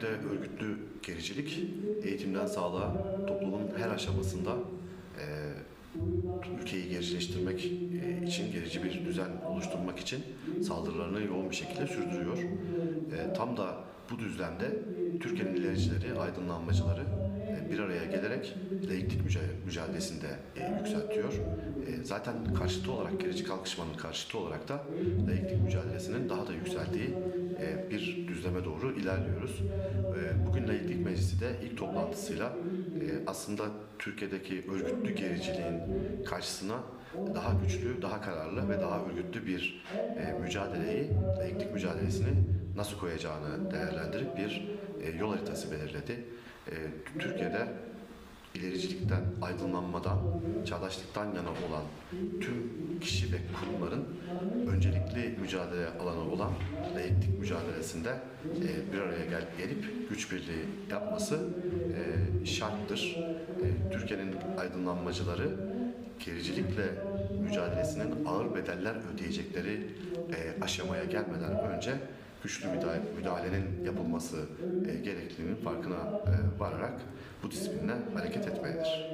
Türkiye'de örgütlü gericilik eğitimden sağlığa toplumun her aşamasında e, ülkeyi gericileştirmek e, için, gerici bir düzen oluşturmak için saldırılarını yoğun bir şekilde sürdürüyor. E, tam da bu düzlemde Türkiye'nin ilericileri, aydınlanmacıları e, bir araya gelerek laiklik müca- mücadelesinde e, yükseltiyor. E, zaten karşıtı olarak, gerici kalkışmanın karşıtı olarak da laiklik mücadelesinin daha da yükseldiği bir düzleme doğru ilerliyoruz. E, Bugün Laiklik Meclisi de ilk toplantısıyla e, aslında Türkiye'deki örgütlü gericiliğin karşısına daha güçlü, daha kararlı ve daha örgütlü bir e, mücadeleyi, laiklik mücadelesini nasıl koyacağını değerlendirip bir e, yol haritası belirledi. Türkiye'de ilericilikten, aydınlanmadan, çağdaşlıktan yana olan tüm kişi ve kurumların öncelikli mücadele alanı olan laiklik mücadelesinde e, bir araya gel, gelip güç birliği yapması e, şarttır. E, Türkiye'nin aydınlanmacıları gericilikle mücadelesinin ağır bedeller ödeyecekleri e, aşamaya gelmeden önce güçlü müdahale- müdahalenin yapılması e, gerekliliğinin farkına e, vararak bu disiplinle hareket etmelidir.